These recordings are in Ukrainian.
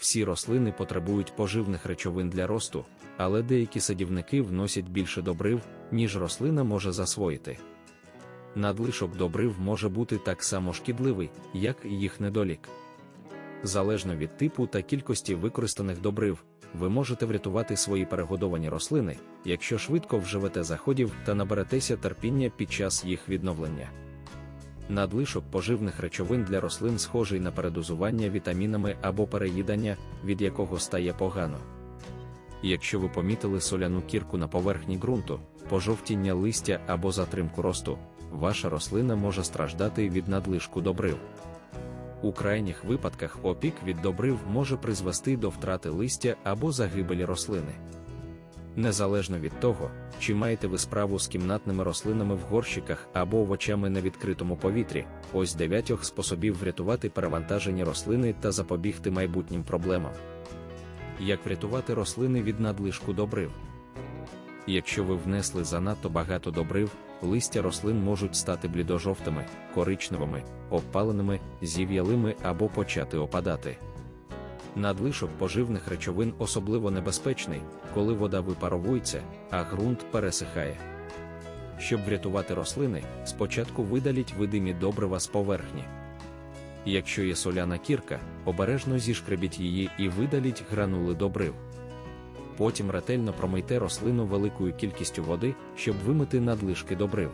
Всі рослини потребують поживних речовин для росту, але деякі садівники вносять більше добрив, ніж рослина може засвоїти. Надлишок добрив може бути так само шкідливий, як і їх недолік. Залежно від типу та кількості використаних добрив, ви можете врятувати свої перегодовані рослини, якщо швидко вживете заходів та наберетеся терпіння під час їх відновлення. Надлишок поживних речовин для рослин схожий на передозування вітамінами або переїдання, від якого стає погано. Якщо ви помітили соляну кірку на поверхні ґрунту, пожовтіння листя або затримку росту, ваша рослина може страждати від надлишку добрив. У крайніх випадках опік від добрив може призвести до втрати листя або загибелі рослини. Незалежно від того, чи маєте ви справу з кімнатними рослинами в горщиках або овочами на відкритому повітрі, ось дев'ятьох способів врятувати перевантажені рослини та запобігти майбутнім проблемам. Як врятувати рослини від надлишку добрив? Якщо ви внесли занадто багато добрив, листя рослин можуть стати блідожовтими, коричневими, обпаленими, зів'ялими або почати опадати. Надлишок поживних речовин особливо небезпечний, коли вода випаровується, а ґрунт пересихає. Щоб врятувати рослини, спочатку видаліть видимі добрива з поверхні. Якщо є соляна кірка, обережно зішкребіть її і видаліть гранули добрив. Потім ретельно промийте рослину великою кількістю води, щоб вимити надлишки добрив.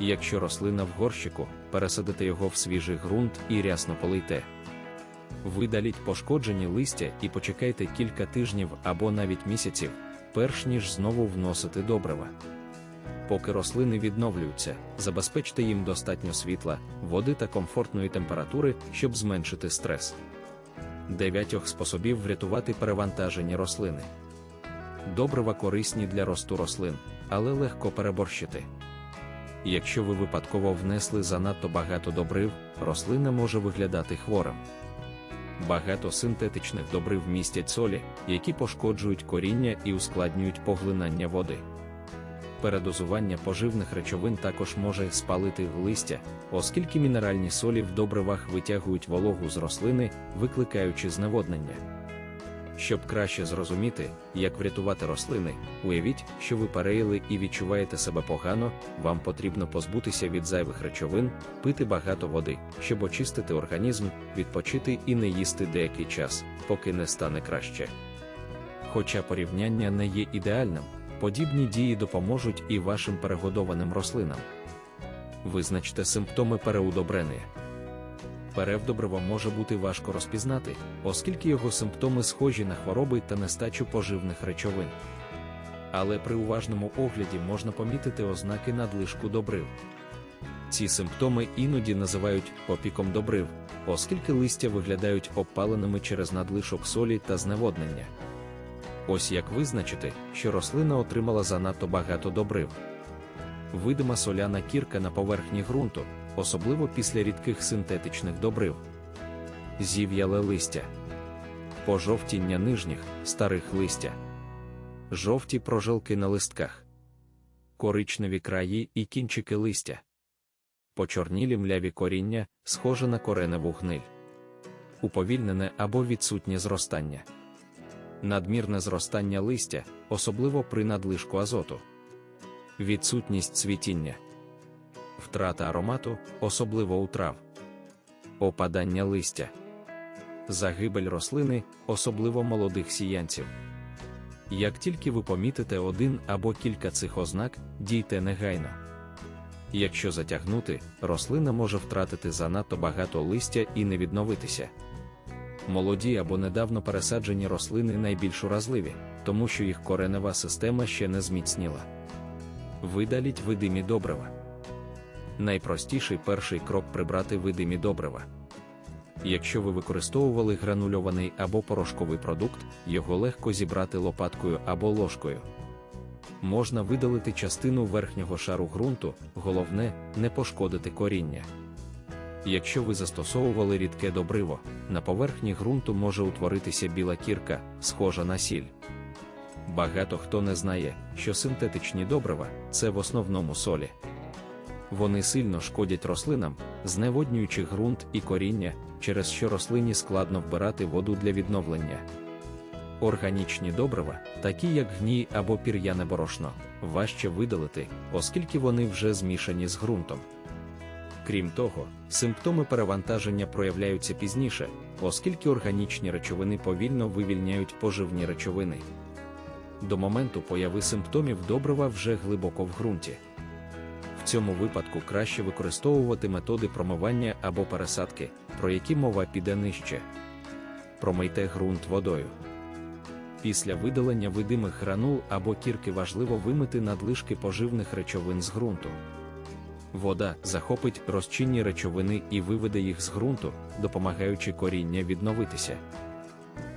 Якщо рослина в горщику, пересадите його в свіжий ґрунт і рясно полийте. Видаліть пошкоджені листя і почекайте кілька тижнів або навіть місяців, перш ніж знову вносити добрива. Поки рослини відновлюються, забезпечте їм достатньо світла, води та комфортної температури, щоб зменшити стрес. Дев'ятьох способів врятувати перевантажені рослини. Добрива корисні для росту рослин, але легко переборщити. Якщо ви випадково внесли занадто багато добрив, рослина може виглядати хворим. Багато синтетичних добрив містять солі, які пошкоджують коріння і ускладнюють поглинання води. Передозування поживних речовин також може спалити листя, оскільки мінеральні солі в добривах витягують вологу з рослини, викликаючи зневоднення. Щоб краще зрозуміти, як врятувати рослини, уявіть, що ви переїли і відчуваєте себе погано, вам потрібно позбутися від зайвих речовин, пити багато води, щоб очистити організм, відпочити і не їсти деякий час, поки не стане краще. Хоча порівняння не є ідеальним, подібні дії допоможуть і вашим перегодованим рослинам. Визначте симптоми переудобрення. Перевдобриво може бути важко розпізнати, оскільки його симптоми схожі на хвороби та нестачу поживних речовин. Але при уважному огляді можна помітити ознаки надлишку добрив. Ці симптоми іноді називають опіком добрив, оскільки листя виглядають обпаленими через надлишок солі та зневоднення. Ось як визначити, що рослина отримала занадто багато добрив. Видима соляна кірка на поверхні ґрунту, особливо після рідких синтетичних добрив. Зів'яле листя, пожовтіння нижніх, старих листя, жовті прожилки на листках, коричневі краї і кінчики листя, почорнілі мляві коріння, схоже на кореневу гниль, уповільнене або відсутнє зростання, надмірне зростання листя, особливо при надлишку азоту, відсутність цвітіння втрата аромату, особливо у трав, опадання листя, загибель рослини, особливо молодих сіянців. Як тільки ви помітите один або кілька цих ознак, дійте негайно. Якщо затягнути, рослина може втратити занадто багато листя і не відновитися. Молоді або недавно пересаджені рослини найбільш уразливі, тому що їх коренева система ще не зміцніла. Видаліть видимі добрива найпростіший перший крок прибрати видимі добрива. Якщо ви використовували гранульований або порошковий продукт, його легко зібрати лопаткою або ложкою. Можна видалити частину верхнього шару ґрунту, головне не пошкодити коріння. Якщо ви застосовували рідке добриво, на поверхні ґрунту може утворитися біла кірка, схожа на сіль. Багато хто не знає, що синтетичні добрива це в основному солі Вони сильно шкодять рослинам, зневоднюючи ґрунт і коріння, через що рослині складно вбирати воду для відновлення. Органічні добрива, такі як гній або пір'яне борошно, важче видалити, оскільки вони вже змішані з ґрунтом. Крім того, симптоми перевантаження проявляються пізніше, оскільки органічні речовини повільно вивільняють поживні речовини. До моменту появи симптомів добрива вже глибоко в ґрунті. Цьому випадку краще використовувати методи промивання або пересадки, про які мова піде нижче. Промийте ґрунт водою. Після видалення видимих гранул або кірки важливо вимити надлишки поживних речовин з ґрунту. Вода захопить розчинні речовини і виведе їх з ґрунту, допомагаючи коріння відновитися.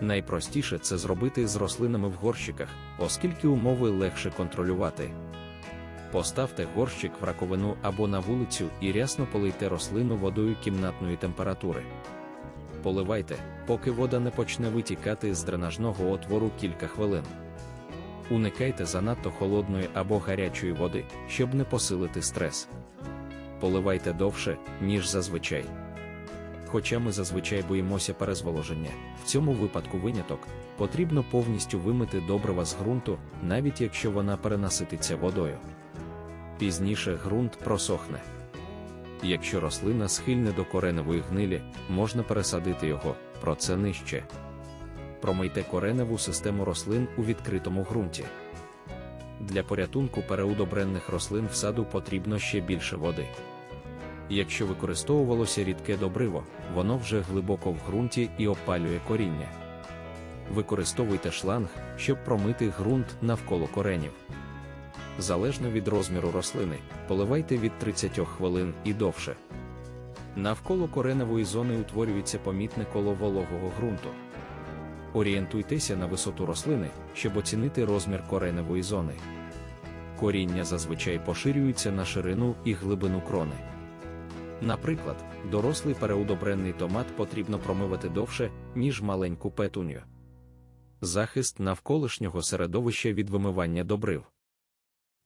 Найпростіше це зробити з рослинами в горщиках, оскільки умови легше контролювати. Поставте горщик в раковину або на вулицю і рясно полийте рослину водою кімнатної температури. Поливайте, поки вода не почне витікати з дренажного отвору кілька хвилин. Уникайте занадто холодної або гарячої води, щоб не посилити стрес. Поливайте довше, ніж зазвичай. Хоча ми зазвичай боїмося перезволоження, в цьому випадку виняток потрібно повністю вимити добрива з ґрунту, навіть якщо вона перенасититься водою. Пізніше ґрунт просохне. Якщо рослина схильне до кореневої гнилі, можна пересадити його, про це нижче. Промийте кореневу систему рослин у відкритому ґрунті. Для порятунку переудобренних рослин в саду потрібно ще більше води. Якщо використовувалося рідке добриво, воно вже глибоко в ґрунті і опалює коріння. Використовуйте шланг, щоб промити ґрунт навколо коренів. Залежно від розміру рослини, поливайте від 30 хвилин і довше. Навколо кореневої зони утворюється помітне коло вологого ґрунту. Орієнтуйтеся на висоту рослини, щоб оцінити розмір кореневої зони. Коріння зазвичай поширюється на ширину і глибину крони. Наприклад, дорослий переудобренний томат потрібно промивати довше, ніж маленьку петуню. Захист навколишнього середовища від вимивання добрив.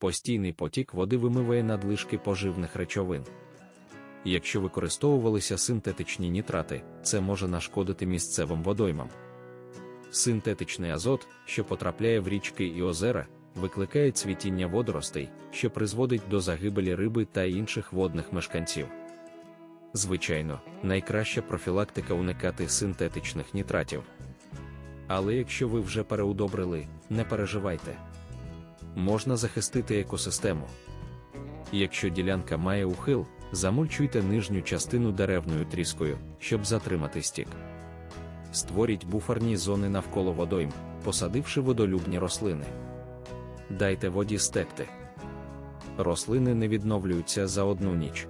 Постійний потік води вимиває надлишки поживних речовин. Якщо використовувалися синтетичні нітрати, це може нашкодити місцевим водоймам. Синтетичний азот, що потрапляє в річки і озера, викликає цвітіння водоростей, що призводить до загибелі риби та інших водних мешканців. Звичайно, найкраща профілактика уникати синтетичних нітратів. Але якщо ви вже переудобрили, не переживайте. Можна захистити екосистему. Якщо ділянка має ухил, замульчуйте нижню частину деревною тріскою, щоб затримати стік. Створіть буферні зони навколо водойм, посадивши водолюбні рослини. Дайте воді стекти. Рослини не відновлюються за одну ніч.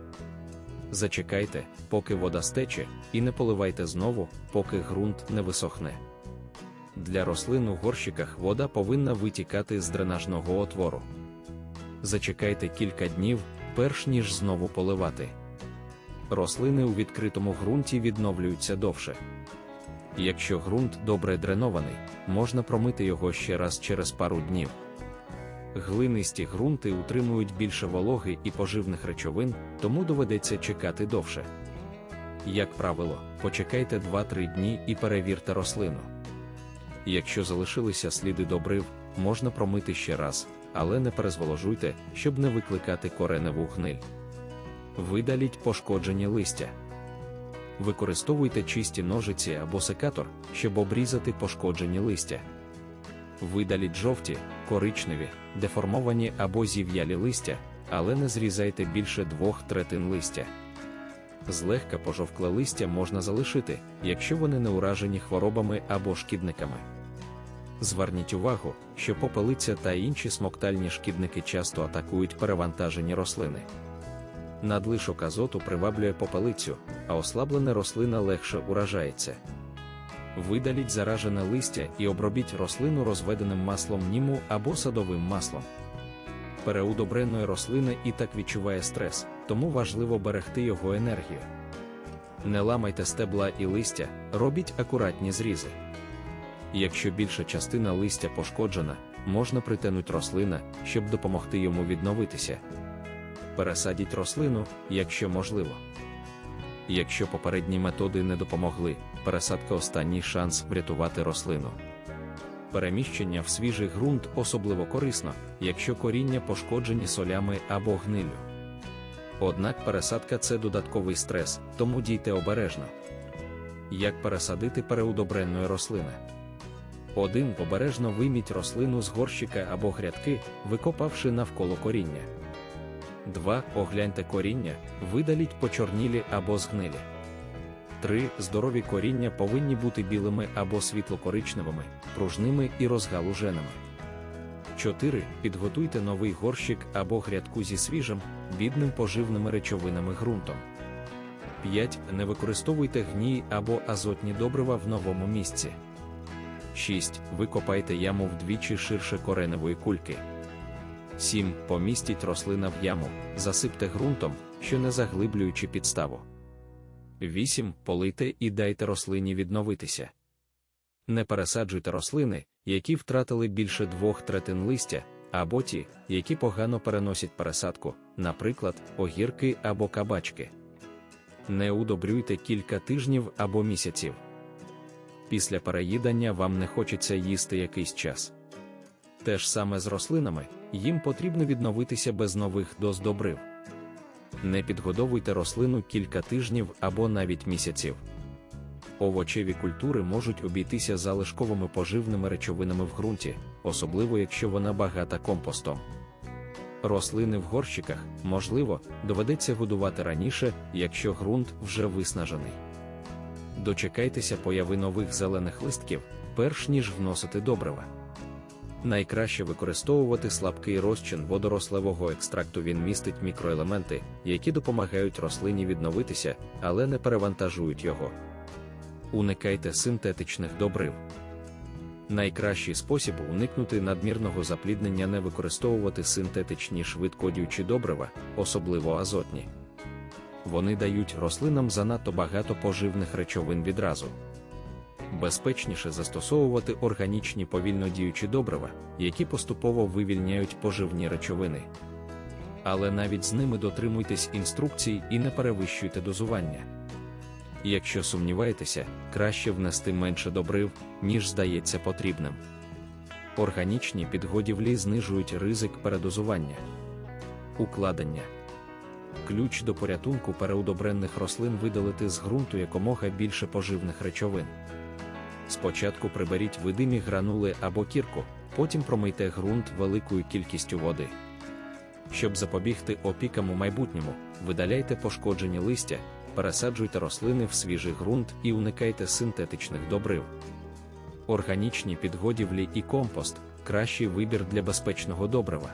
Зачекайте, поки вода стече, і не поливайте знову, поки ґрунт не висохне. Для рослин у горщиках вода повинна витікати з дренажного отвору. Зачекайте кілька днів, перш ніж знову поливати. Рослини у відкритому ґрунті відновлюються довше. Якщо ґрунт добре дренований, можна промити його ще раз через пару днів. Глинисті ґрунти утримують більше вологи і поживних речовин, тому доведеться чекати довше. Як правило, почекайте 2-3 дні і перевірте рослину. Якщо залишилися сліди добрив, можна промити ще раз, але не перезволожуйте, щоб не викликати кореневу гниль. Видаліть пошкоджені листя. Використовуйте чисті ножиці або секатор, щоб обрізати пошкоджені листя. Видаліть жовті, коричневі, деформовані або зів'ялі листя, але не зрізайте більше двох третин листя. Злегка пожовкле листя можна залишити, якщо вони не уражені хворобами або шкідниками. Зверніть увагу, що попелиця та інші смоктальні шкідники часто атакують перевантажені рослини. Надлишок азоту приваблює попелицю, а ослаблена рослина легше уражається. Видаліть заражене листя і обробіть рослину розведеним маслом німу або садовим маслом. Переудобреної рослини і так відчуває стрес, тому важливо берегти його енергію. Не ламайте стебла і листя, робіть акуратні зрізи. Якщо більша частина листя пошкоджена, можна притягнути рослина, щоб допомогти йому відновитися. Пересадіть рослину, якщо можливо. Якщо попередні методи не допомогли, пересадка останній шанс врятувати рослину. Переміщення в свіжий ґрунт особливо корисно, якщо коріння пошкоджені солями або гнилю. Однак пересадка це додатковий стрес, тому дійте обережно. Як пересадити переудобренної рослини? 1. Обережно вийміть рослину з горщика або грядки, викопавши навколо коріння. 2. Огляньте коріння, видаліть почорнілі або згнилі. 3. Здорові коріння повинні бути білими або світло-коричневими, пружними і розгалуженими. 4. Підготуйте новий горщик або грядку зі свіжим, бідним поживними речовинами ґрунтом. 5. Не використовуйте гній або азотні добрива в новому місці. 6. Викопайте яму вдвічі ширше кореневої кульки. 7. Помістіть рослина в яму, засипте ґрунтом, що не заглиблюючи підставу. 8. Полийте і дайте рослині відновитися. Не пересаджуйте рослини, які втратили більше двох третин листя, або ті, які погано переносять пересадку, наприклад, огірки або кабачки. Не удобрюйте кілька тижнів або місяців. Після переїдання вам не хочеться їсти якийсь час. Те ж саме з рослинами, їм потрібно відновитися без нових доз добрив. Не підгодовуйте рослину кілька тижнів або навіть місяців. Овочеві культури можуть обійтися залишковими поживними речовинами в ґрунті, особливо якщо вона багата компостом. Рослини в горщиках, можливо, доведеться годувати раніше, якщо ґрунт вже виснажений. Дочекайтеся появи нових зелених листків, перш ніж вносити добрива. Найкраще використовувати слабкий розчин водорослевого екстракту. Він містить мікроелементи, які допомагають рослині відновитися, але не перевантажують його. Уникайте синтетичних добрив. Найкращий спосіб уникнути надмірного запліднення не використовувати синтетичні швидкодіючі добрива, особливо азотні. Вони дають рослинам занадто багато поживних речовин відразу. Безпечніше застосовувати органічні повільно діючі добрива, які поступово вивільняють поживні речовини. Але навіть з ними дотримуйтесь інструкцій і не перевищуйте дозування. Якщо сумніваєтеся, краще внести менше добрив, ніж здається потрібним. Органічні підгодівлі знижують ризик передозування. Укладення ключ до порятунку переудобренних рослин видалити з ґрунту якомога більше поживних речовин. Спочатку приберіть видимі гранули або кірку, потім промийте ґрунт великою кількістю води. Щоб запобігти опікам у майбутньому, видаляйте пошкоджені листя, пересаджуйте рослини в свіжий ґрунт і уникайте синтетичних добрив. Органічні підгодівлі і компост кращий вибір для безпечного добрива.